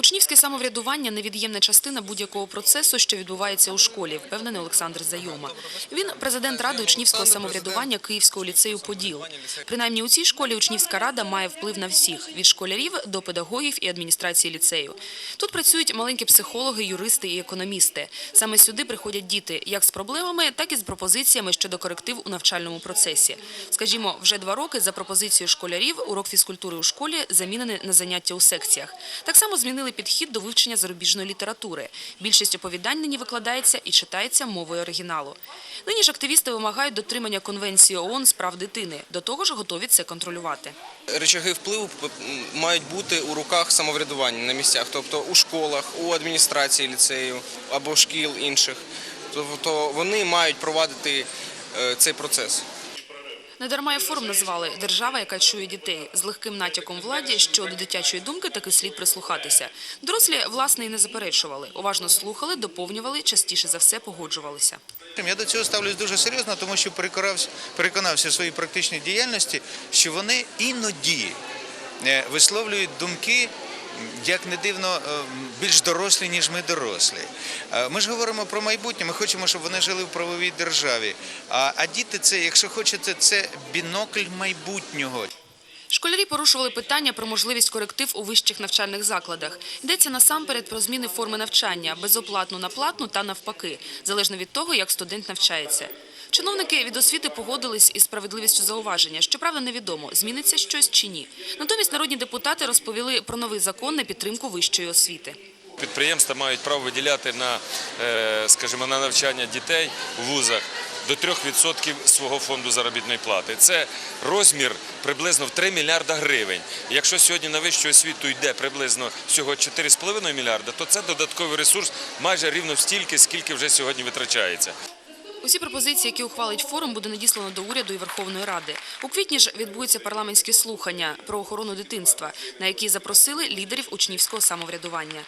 Учнівське самоврядування невід'ємна частина будь-якого процесу, що відбувається у школі, впевнений Олександр Зайома. Він президент ради учнівського самоврядування Київського ліцею Поділ. Принаймні у цій школі учнівська рада має вплив на всіх від школярів до педагогів і адміністрації ліцею. Тут працюють маленькі психологи, юристи і економісти. Саме сюди приходять діти як з проблемами, так і з пропозиціями щодо коректив у навчальному процесі. Скажімо, вже два роки за пропозицією школярів урок фізкультури у школі замінений на заняття у секціях. Так само змінили підхід до вивчення зарубіжної літератури. Більшість оповідань нині викладається і читається мовою оригіналу. Нині ж активісти вимагають дотримання Конвенції ООН з прав дитини. До того ж, готові це контролювати. Речаги впливу мають бути у руках самоврядування на місцях, тобто у школах, у адміністрації ліцею або шкіл інших. Тобто вони мають провадити е, цей процес. Недарма і форум назвали «Держава, яка чує дітей» з легким натяком владі, що до дитячої думки таки слід прислухатися. Дорослі, власне, і не заперечували. Уважно слухали, доповнювали, частіше за все погоджувалися. Я до цього ставлюсь дуже серйозно, тому що переконався, в своїй практичній діяльності, що вони іноді е, висловлюють думки, як не дивно, е, більш дорослі, ніж ми дорослі. Е, Ми ж говоримо про майбутнє, ми хочемо, щоб вони жили в правовій державі. А, діти це, якщо хочете, це бінокль майбутнього. Школярі порушували питання про можливість коректив у вищих навчальних закладах. Йдеться насамперед про зміни форми навчання – безоплатну на платну та навпаки, залежно від того, як студент навчається. Чиновники від освіти погодились із справедливістю зауваження. Щоправда, невідомо, зміниться щось чи ні. Натомість народні депутати розповіли про новий закон на підтримку вищої освіти. Підприємства мають право виділяти на, е, скажімо, на навчання дітей у вузах до 3% свого фонду заробітної плати. Це розмір приблизно в 3 мільярда гривень. Якщо сьогодні на вищу освіту йде приблизно всього 4,5 мільярда, то це додатковий ресурс майже рівно стільки, скільки вже сьогодні витрачається. Усі пропозиції, які ухвалить форум, буде надіслано до уряду і Верховної Ради. У квітні ж відбудуться парламентські слухання про охорону дитинства, на які запросили лідерів учнівського самоврядування.